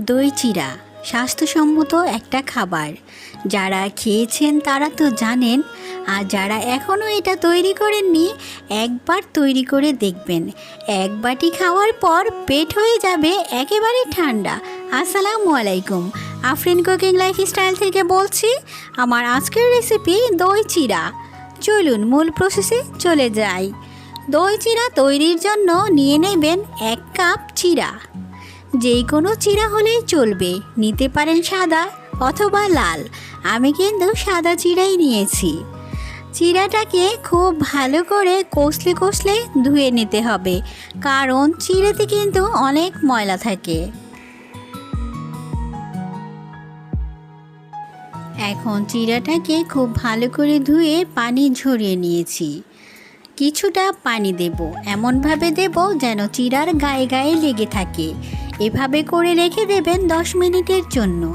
দই চিরা, স্বাস্থ্যসম্মত একটা খাবার। যারা খেয়েছেন তারা তো জানেন, আর যারা এখনও এটা তৈরি করেননি, একবার তৈরি করে দেখবেন। এক বাটি খাওয়ার পর পেট হয়ে যাবে একেবারে ঠান্ডা। আসসালামু আলাইকুম। আফরিন কুকিং লাইফস্টাইল থেকে বলছি, আমার আজকের রেসিপি দই চিরা। চলুন মূল প্রসেসে চলে যাই। দই চিরা তৈরির জন্য নিয়ে নেবেন এক কাপ চিরা। যে কোনো চিরা হলেই চলবে। নিতে পারেন সাদা অথবা লাল। আমি কিন্তু সাদা চিরাই নিয়েছি। চিরাটাকে খুব ভালো করে কষলে কষলে ধুয়ে নিতে হবে, কারণ চিড়েতে কিন্তু অনেক ময়লা থাকে। এখন চিরাটাকে খুব ভালো করে ধুয়ে পানি ঝরিয়ে নিয়েছি। কিছুটা পানি দেব, এমনভাবে দেব যেন চিরার গায়ে গায়ে লেগে থাকে। এভাবে করে রেখে দেবেন দশ মিনিটের জন্য।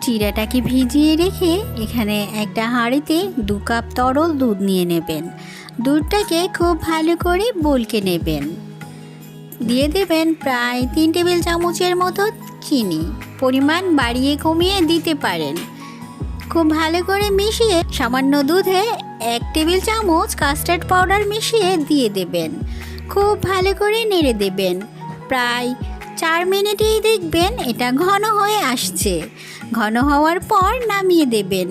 চিরাটাকে ভিজিয়ে রেখে এখানে একটা হাঁড়িতে দু কাপ তরল দুধ নিয়ে নেবেন। দুধটাকে খুব ভালো করে বলকে নেবেন। দিয়ে দেবেন প্রায় তিন টেবিল চামচের মতো চিনি। পরিমাণ বাড়িয়ে কমিয়ে দিতে পারেন। খুব ভালো করে মিশিয়ে সামান্য দুধে এক টেবিল চামচ কাস্টার্ড পাউডার মিশিয়ে দিয়ে দেবেন। খুব ভালো করে নেড়ে দেবেন। প্রায় চার মিনিটেই দেখবেন এটা ঘন হয়ে আসছে। ঘন হওয়ার পর নামিয়ে দেবেন।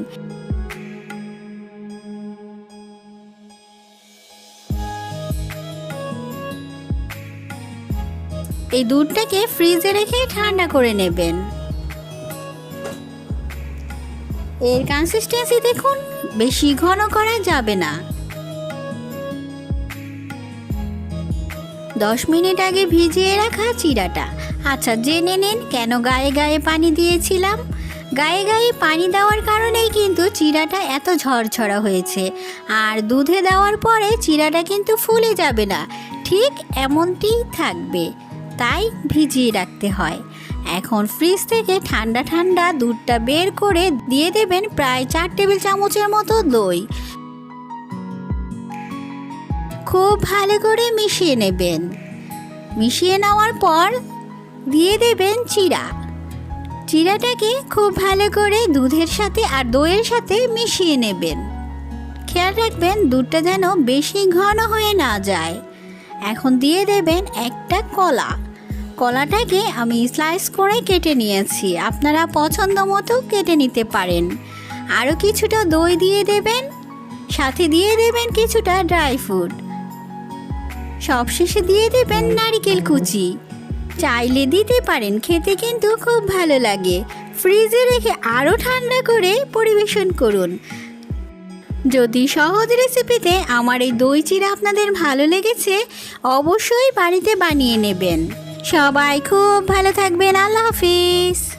এই দুধটাকে ফ্রিজে রেখে ঠান্ডা করে নেবেন। এর কনসিস্টেন্সি দেখুন, বেশি ঘন করা যাবে না। দশ মিনিট আগে ভিজিয়ে রাখা চিরাটা। আচ্ছা জেনে নিন কেন গায়ে গায়ে পানি দিয়েছিলাম? গায়ে গায়ে পানি দেওয়ার কারণেই কিন্তু চিরাটা এত ঝরঝরা হয়েছে। আর দুধে দেওয়ার পরে চিরাটা কিন্তু ফুলে যাবে না। ঠিক এমনটিই থাকবে। তাই ভিজিয়ে রাখতে হয়। এখন ফ্রিজ থেকে ঠান্ডা ঠান্ডা দুধটা বের করে দিয়ে দেবেন প্রায় চার টেবিল চামচের মতো দই। খুব ভালো করে মিশিয়ে নেবেন। মিশিয়ে নেওয়ার পর দিয়ে দেবেন চিরা চিরাটাকে খুব ভালো করে দুধের সাথে আর দইয়ের সাথে মিশিয়ে নেবেন। খেয়াল রাখবেন দুধটা যেন বেশি ঘন হয়ে না যায়। এখন দিয়ে দেবেন একটা কলা। কলাটাকে আমি স্লাইস করে কেটে নিয়েছি। আপনারা পছন্দ মতো কেটে নিতে পারেন। আরও কিছুটা দই দিয়ে দেবেন। সাথে দিয়ে দেবেন কিছুটা ড্রাই ফ্রুট। সবশেষে দিয়ে দেবেন নারিকেল কুচি। চাইলে দিতে পারেন, খেতে কিন্তু খুব ভালো লাগে। ফ্রিজে রেখে আরও ঠান্ডা করে পরিবেশন করুন। যদি সহজ রেসিপিতে আমার এই দই চিরা আপনাদের ভালো লেগেছে, অবশ্যই বাড়িতে বানিয়ে নেবেন। সবাই খুব ভালো থাকবেন, আল্লাহ হাফিজ।